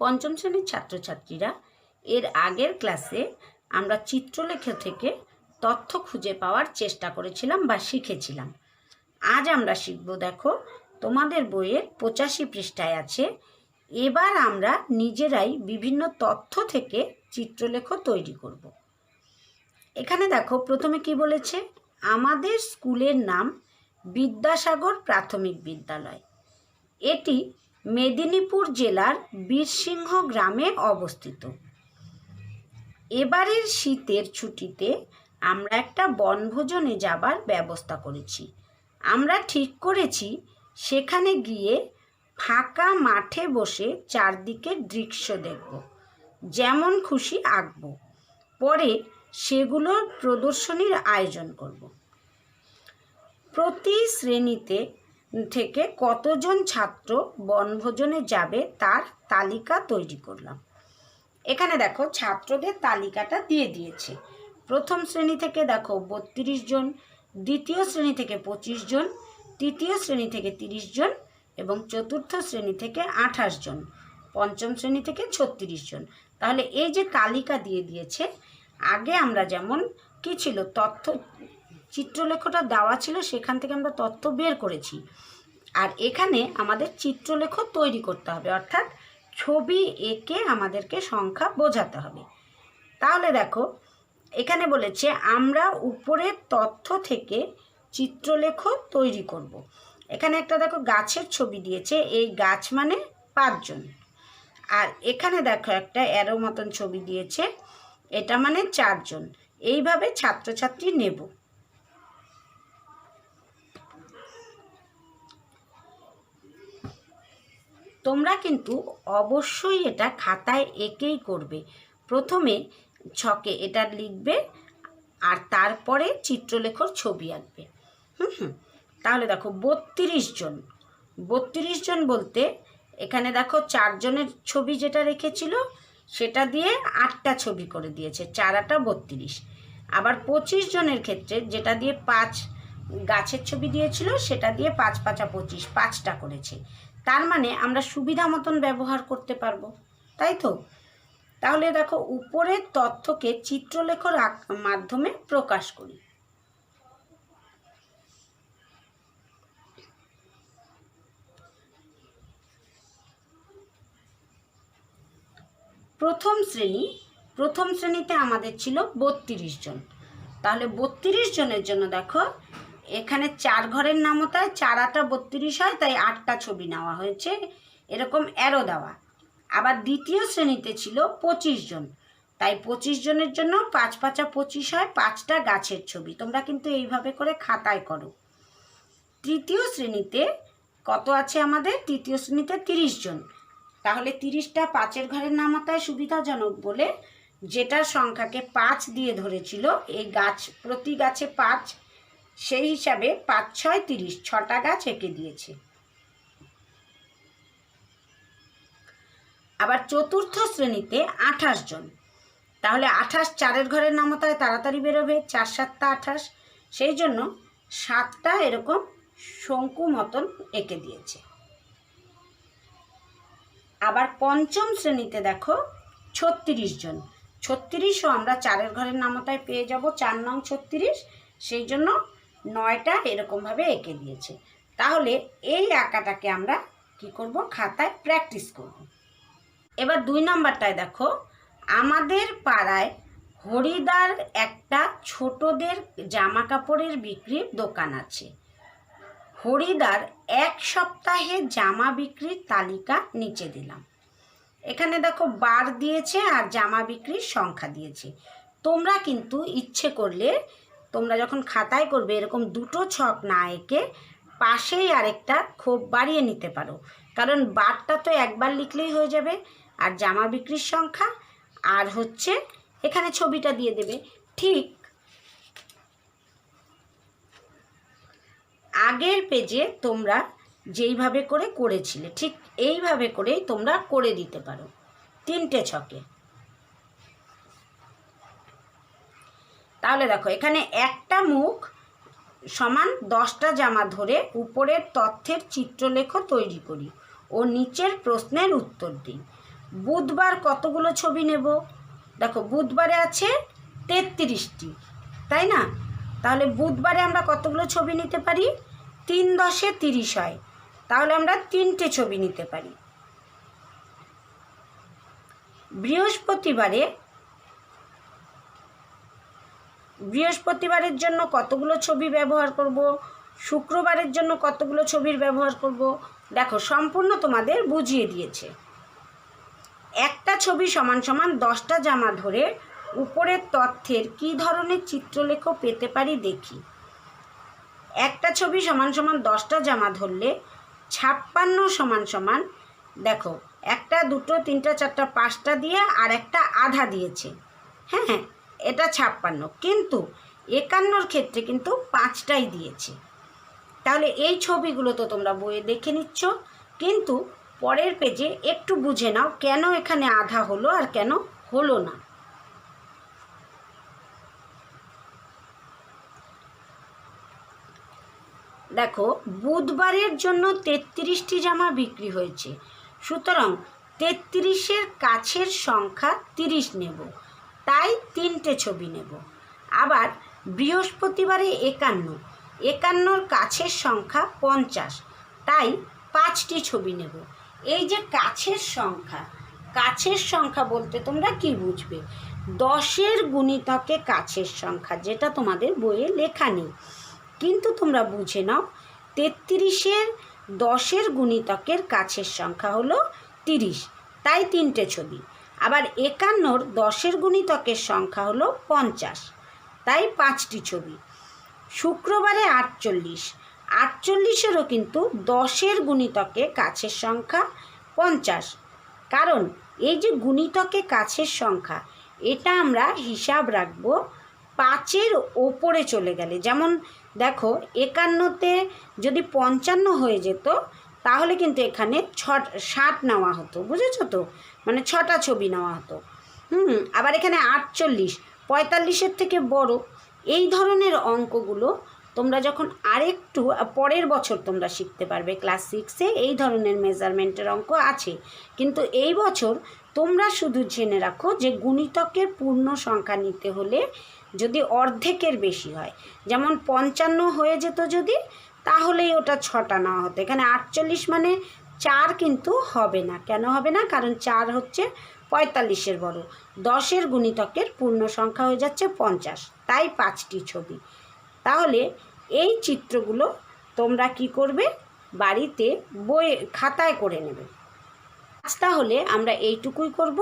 পঞ্চম শ্রেণির ছাত্রছাত্রীরা, এর আগের ক্লাসে আমরা চিত্রলেখা থেকে তথ্য খুঁজে পাওয়ার চেষ্টা করেছিলাম বা শিখেছিলাম। আজ আমরা শিখব, দেখো, তোমাদের বইয়ের পঁচাশি পৃষ্ঠায় আছে, এবার আমরা নিজেরাই বিভিন্ন তথ্য থেকে চিত্রলেখ তৈরি করব। এখানে দেখো, প্রথমে কি বলেছে? আমাদের স্কুলের নাম বিদ্যাসাগর প্রাথমিক বিদ্যালয়। এটি মেদিনীপুর জেলার বীরসিংহ গ্রামে অবস্থিত। এবারের শীতের ছুটিতে আমরা একটা বনভোজনে যাবার ব্যবস্থা করেছি। আমরা ঠিক করেছি সেখানে গিয়ে ফাঁকা মাঠে বসে চারদিকে দৃশ্য দেখব, যেমন খুশি আঁকব। পরে সেগুলোর প্রদর্শনীর আয়োজন করব। প্রতি শ্রেণীতে থেকে কতজন ছাত্র বনভোজনে যাবে তার তালিকা তৈরি করলাম। এখানে দেখো ছাত্রদের তালিকাটা দিয়ে দিয়েছে। প্রথম শ্রেণি থেকে দেখো বত্রিশ জন, দ্বিতীয় শ্রেণি থেকে পঁচিশ জন, তৃতীয় শ্রেণি থেকে তিরিশ জন এবং চতুর্থ শ্রেণি থেকে আঠাশ জন, পঞ্চম শ্রেণি থেকে ছত্রিশ জন। তাহলে এই যে তালিকা দিয়ে দিয়েছে, আগে আমরা যেমন কি ছিল, তথ্য চিত্রলেখটা দেওয়া ছিল, সেখান থেকে আমরা তথ্য বের করেছি। আর এখানে আমাদের চিত্রলেখ তৈরি করতে হবে, অর্থাৎ ছবি এঁকে আমাদেরকে সংখ্যা বোঝাতে হবে। তাহলে দেখো, এখানে বলেছে, আমরা উপরের তথ্য থেকে চিত্রলেখ তৈরি করব। এখানে একটা দেখো, গাছের ছবি দিয়েছে, এই গাছ মানে পাঁচজন। আর এখানে দেখো, একটা অ্যারো মতন ছবি দিয়েছে, এটা মানে চারজন। এইভাবে ছাত্রছাত্রী নেব। কিন্তু অবশ্যই এটা খাতায় এঁকেই করবে। প্রথমে ছকে এটা লিখবে আর তারপরে চিত্রলেখর ছবি আঁকবে। হুম হুম। তাহলে দেখো বত্রিশ জন। বত্রিশ জন বলতে এখানে দেখো চারজনের ছবি যেটা রেখেছিল, সেটা দিয়ে আটটা ছবি করে দিয়েছে, চার আটা বত্রিশ। আবার পঁচিশ জনের ক্ষেত্রে যেটা দিয়ে পাঁচ গাছের ছবি দিয়েছিল, সেটা দিয়ে পাঁচ পাঁচা পঁচিশ, পাঁচটা করেছে। তার মানে আমরা সুবিধা মতন ব্যবহার করতে পারব, তাই তো? তাহলে দেখো, উপরের তথ্যকে চিত্রলেখর মাধ্যমে প্রকাশ করি। প্রথম শ্রেণি, প্রথম শ্রেণীতে আমাদের ছিল বত্রিশ জন। তাহলে বত্রিশ জনের জন্য দেখো এখানে চার ঘরের নামতায় চার বত্রিশ হয়, তাই আটটা ছবি নেওয়া হয়েছে। এরকম অ্যারো দেওয়া। আবার দ্বিতীয় শ্রেণীতে ছিল পঁচিশ জন। তাই পঁচিশ জনের জন্য পাঁচ পাঁচা পঁচিশ হয়, পাঁচটা গাছের ছবি। তোমরা কিন্তু এইভাবে করে খাতায় করো। তৃতীয় শ্রেণীতে কত আছে আমাদের? তৃতীয় শ্রেণীতে তিরিশ জন। তাহলে তিরিশটা পাঁচের ঘরের নামাতায় সুবিধাজনক বলে, যেটার সংখ্যাকে পাঁচ দিয়ে ধরেছিল, এই গাছ, প্রতি গাছে পাঁচ সেই হিসাবে পাঁচ, ছয়, তিরিশ, ছটা গাছ এঁকে দিয়েছে। আবার চতুর্থ শ্রেণীতে আঠাশ জন। তাহলে আঠাশ চারের ঘরের নামতায় তাড়াতাড়ি বেরোবে, চার, সাতটা আঠাশ। সেই জন্য সাতটা এরকম শঙ্কু মতন এঁকে দিয়েছে। আবার পঞ্চম শ্রেণীতে দেখো ছত্রিশ জন। ছত্রিশও আমরা চারের ঘরের নামতায় পেয়ে যাব, চার নং ছত্রিশ। সেই জন্য নয়টা এরকমভাবে এঁকে দিয়েছে তাহলে এই আঁকাটাকে আমরা কি করব? খাতায় প্র্যাকটিস করব। এবার দুই নম্বরটায় দেখো, আমাদের পাড়ায় হরিদার একটা ছোটদের জামা কাপড়ের বিক্রির দোকান আছে। হরিদার এক সপ্তাহে জামা বিক্রির তালিকা নিচে দিলাম। এখানে দেখো বার দিয়েছে আর জামা বিক্রির সংখ্যা দিয়েছে। তোমরা কিন্তু ইচ্ছে করলে তোমরা যখন খাতায় করবে, এরকম দুটো ছক না এঁকে পাশেই আরেকটা খোপ বাড়িয়ে নিতে পারো। কারণ বারটা তো একবার লিখলেই হয়ে যাবে, আর জামা বিক্রির সংখ্যা, আর হচ্ছে এখানে ছবিটা দিয়ে দেবে। ঠিক আগের পেজে তোমরা যেইভাবে করে করেছিলে, ঠিক এইভাবে করেই তোমরা করে দিতে পারো। তিনটে ছকে। তাহলে দেখো, এখানে একটা মুখ সমান দশটা জামা ধরে উপরের তথ্যের চিত্রলেখ তৈরি করি। ও নিচের প্রশ্নের উত্তর দিই। বুধবার কতগুলো ছবি নেব? দেখো, বুধবারে আছে তেত্রিশটি, তাই না? তাহলে বুধবারে আমরা কতগুলো ছবি নিতে পারি? তিন দশে তিরিশ হয়। তাহলে আমরা তিনটে ছবি নিতে পারি। বৃহস্পতিবারে বৃহস্পতিবারের জন্য কতগুলো ছবি ব্যবহার করব? শুক্রবারের জন্য কতগুলো ছবির ব্যবহার করব? দেখো, সম্পূর্ণ তোমাদের বুঝিয়ে দিয়েছে। একটা ছবি সমান সমান দশটা জামা ধরে উপরের তথ্যের কী ধরনের চিত্রলেখ পেতে পারি দেখি। একটা ছবি সমান সমান দশটা জামা ধরলে ছাপ্পান্ন সমান সমান, দেখো, একটা, দুটো, তিনটা, চারটা, পাঁচটা দিয়ে আর একটা আধা দিয়েছে। হ্যাঁ হ্যাঁ এটা ছাপ্পান্ন। কিন্তু একান্নর ক্ষেত্রে কিন্তু পাঁচটাই দিয়েছে। তাহলে এই ছবিগুলো তো তোমরা বইয়ে দেখে নিচ্ছ। কিন্তু পরের পেজে একটু বুঝে নাও কেন এখানে আধা হলো আর কেন হলো না। দেখো, বুধবারের জন্য তেত্রিশটি জামা বিক্রি হয়েছে। সুতরাং তেত্রিশের কাছের সংখ্যা তিরিশ নেব। তাই তিনটে ছবি নেব। আবার বৃহস্পতিবারে একান্ন। একান্নর কাছের সংখ্যা পঞ্চাশ। তাই পাঁচটি ছবি নেব। এই যে কাছের সংখ্যা কাছের সংখ্যা বলতে তোমরা কি বুঝবে? দশের গুণিতকে কাছের সংখ্যা, যেটা তোমাদের বইয়ে লেখা নেই। কিন্তু তোমরা বুঝে নাও, তেত্রিশের দশের গুণিতকের কাছের সংখ্যা হলো তিরিশ। তাই তিনটে ছবি। আবার একান্নর দশের গুণিতকের সংখ্যা হলো পঞ্চাশ। তাই পাঁচটি ছবি। শুক্রবারে আটচল্লিশ। আটচল্লিশেরও কিন্তু দশের গুণিতকে কাছের সংখ্যা পঞ্চাশ। কারণ এই যে গুণিতকে কাছের সংখ্যা, এটা আমরা হিসাব রাখব পাঁচের ওপরে চলে গেলে। যেমন দেখো, একান্নতে যদি পঞ্চান্ন হয়ে যেত তাহলে কিন্তু এখানে ছ ষাট নেওয়া হতো, বুঝেছ তো? মানে ছটা ছবি নেওয়া হতো। হুম, আবার এখানে আটচল্লিশ, পঁয়তাল্লিশের থেকে বড়। এই ধরনের অঙ্কগুলো তোমরা যখন আরেকটু, পরের বছর তোমরা শিখতে পারবে। ক্লাস সিক্সে এই ধরনের মেজারমেন্টের অঙ্ক আছে। কিন্তু এই বছর তোমরা শুধু জেনে রাখো যে গুণিতকের পূর্ণ সংখ্যা নিতে হলে যদি অর্ধেকের বেশি হয়, যেমন পঞ্চান্ন হয়ে যেত যদি তাহলেই ওটা ছটা নেওয়া হতো। এখানে আটচল্লিশ মানে চার কিন্তু হবে না। কেন হবে না? কারণ চার হচ্ছে পঁয়তাল্লিশের বড়। দশের গুণিতকের পূর্ণ সংখ্যা হয়ে যাচ্ছে পঞ্চাশ। তাই পাঁচটি ছবি। তাহলে এই চিত্রগুলো তোমরা কি করবে? বাড়িতে বই, খাতায় করে নেবে। আজ তাহলে আমরা এইটুকুই করব।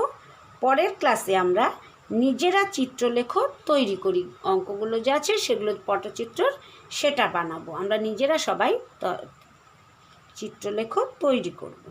পরের ক্লাসে আমরা নিজেরা চিত্রলেখ তৈরি করি। অঙ্কগুলো যে আছে সেগুলো পটচিত্রর সেটা বানাবো। আমরা নিজেরা সবাই চিত্রলেখ তৈরি করব।